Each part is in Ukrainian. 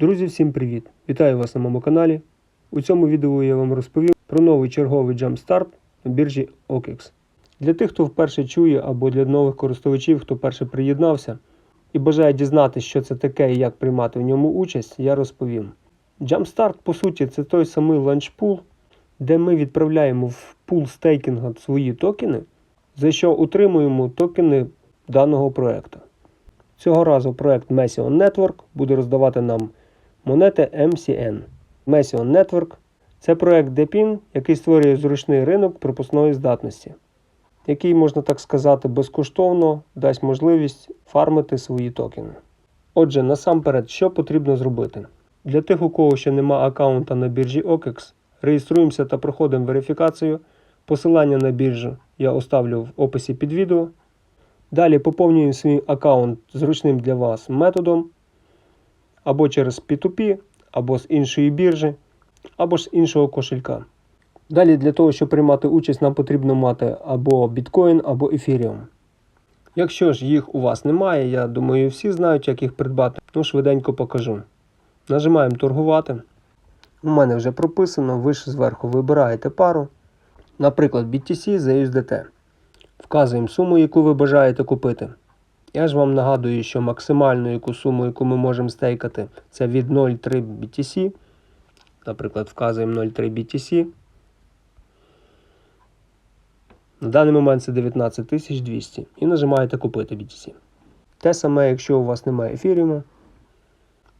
Друзі, всім привіт! Вітаю вас на моєму каналі. У цьому відео я вам розповім про новий черговий джампстарт на біржі OKEX. Для тих, хто вперше чує, або для нових користувачів, хто перше приєднався і бажає дізнатися, що це таке і як приймати в ньому участь, я розповім. Jumpstart, по суті, це той самий ланчпул, де ми відправляємо в пул стейкінга свої токени, за що утримуємо токени даного проекту. Цього разу проект Mession Network буде роздавати нам монети MCN. Mession Network це проект DePIN, який створює зручний ринок пропускної здатності, який, можна так сказати, безкоштовно дасть можливість фармити свої токени. Отже, насамперед, що потрібно зробити? Для тих, у кого ще нема аккаунта на біржі OKEX, реєструємося та проходимо верифікацію. Посилання на біржу я оставлю в описі під відео. Далі поповнюємо свій аккаунт зручним для вас методом або через P2P, або з іншої біржі, або з іншого кошелька. Далі для того, щоб приймати участь, нам потрібно мати або біткоін, або Ethereum. Якщо ж їх у вас немає, я думаю, всі знають, як їх придбати, ну швиденько покажу. Нажимаємо торгувати. У мене вже прописано, ви ж зверху вибираєте пару, наприклад, BTC за USDT. Вказуємо суму, яку ви бажаєте купити. Я ж вам нагадую, що максимальну яку суму, яку ми можемо стейкати, це від 0,3 BTC. Наприклад, вказуємо 0,3 BTC. На даний момент це 19200 і нажимаєте купити BTC. Те саме, якщо у вас немає ефіріуму,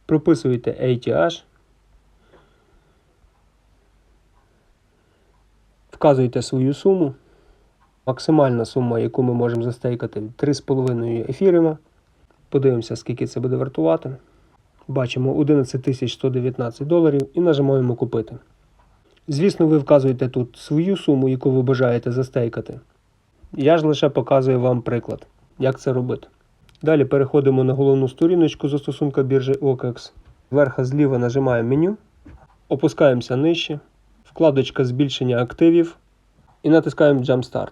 прописуєте ATH, вказуєте свою суму. Максимальна сума, яку ми можемо застейкати, 3,5 ефіріума. Подивимося, скільки це буде вартувати. Бачимо 11 119 доларів і нажимаємо купити. Звісно, ви вказуєте тут свою суму, яку ви бажаєте застейкати. Я ж лише показую вам приклад, як це робити. Далі переходимо на головну сторіночку застосунка біржі OKEX. Зверху зліва нажимаємо меню, опускаємося нижче, вкладочка збільшення активів і натискаємо Jumpstart.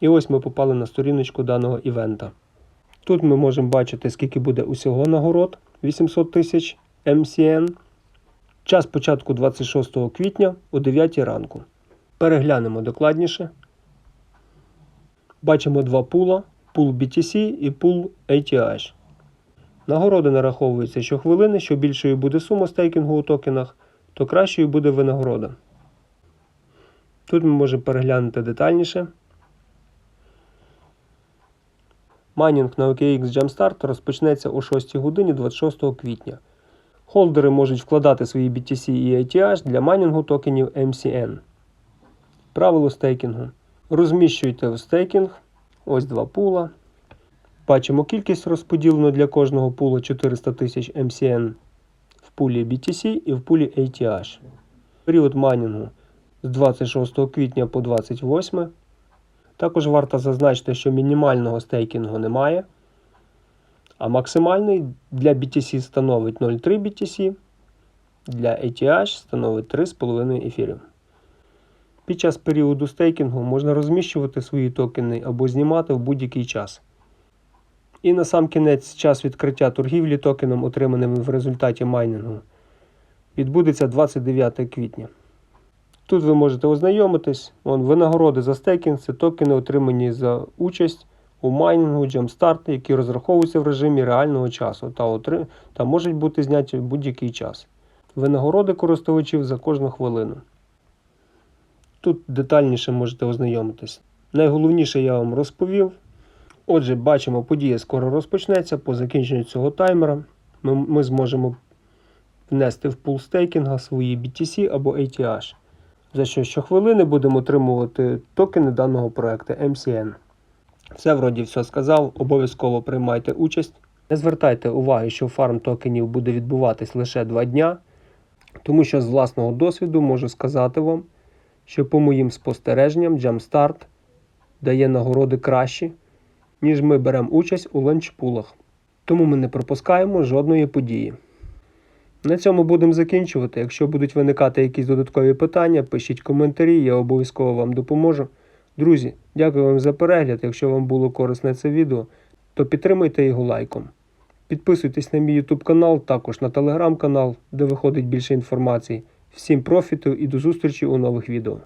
І ось ми попали на сторіночку даного івента. Тут ми можемо бачити, скільки буде усього нагород 800 тисяч MCN. Час початку 26 квітня о 9 ранку. Переглянемо докладніше. Бачимо два пула: пул BTC і пул ATH. Нагороди нараховуються щохвилини, що більшою буде сума стейкінгу у токенах, то кращою буде винагорода. Тут ми можемо переглянути детальніше. Майнінг на OKX Jumpstart розпочнеться о 6 годині 26 квітня. Холдери можуть вкладати свої BTC і ATH для майнінгу токенів MCN. Правило стейкінгу. Розміщуйте в стейкінг. Ось два пула. Бачимо кількість розподілену для кожного пула 400 тисяч MCN в пулі BTC і в пулі ATH. Період майнінгу з 26 квітня по 28. Також варто зазначити, що мінімального стейкінгу немає. А максимальний для BTC становить 0,3 BTC, для ATH становить 3,5 ефірів. Під час періоду стейкінгу можна розміщувати свої токени або знімати в будь-який час. І на сам кінець час відкриття торгівлі токеном, отриманим в результаті майнінгу, відбудеться 29 квітня. Тут ви можете ознайомитись. Вон, винагороди за стейкінг це токени, отримані за участь у майнінгу Jumpstart, які розраховуються в режимі реального часу та, отри... та можуть бути зняті в будь-який час. Винагороди користувачів за кожну хвилину. Тут детальніше можете ознайомитись. Найголовніше я вам розповів. Отже, бачимо, подія скоро розпочнеться. По закінченню цього таймера ми, ми зможемо внести в пул стейкінга свої BTC або ATH за що щохвилини будемо отримувати токени даного проекту MCN. Все вроді все сказав, обов'язково приймайте участь. Не звертайте уваги, що фарм токенів буде відбуватись лише 2 дня, тому що з власного досвіду можу сказати вам, що по моїм спостереженням Jumpstart дає нагороди кращі, ніж ми беремо участь у ланчпулах. Тому ми не пропускаємо жодної події. На цьому будемо закінчувати. Якщо будуть виникати якісь додаткові питання, пишіть коментарі, я обов'язково вам допоможу. Друзі, дякую вам за перегляд. Якщо вам було корисне це відео, то підтримайте його лайком. Підписуйтесь на мій YouTube канал, також на телеграм канал, де виходить більше інформації. Всім профіту і до зустрічі у нових відео.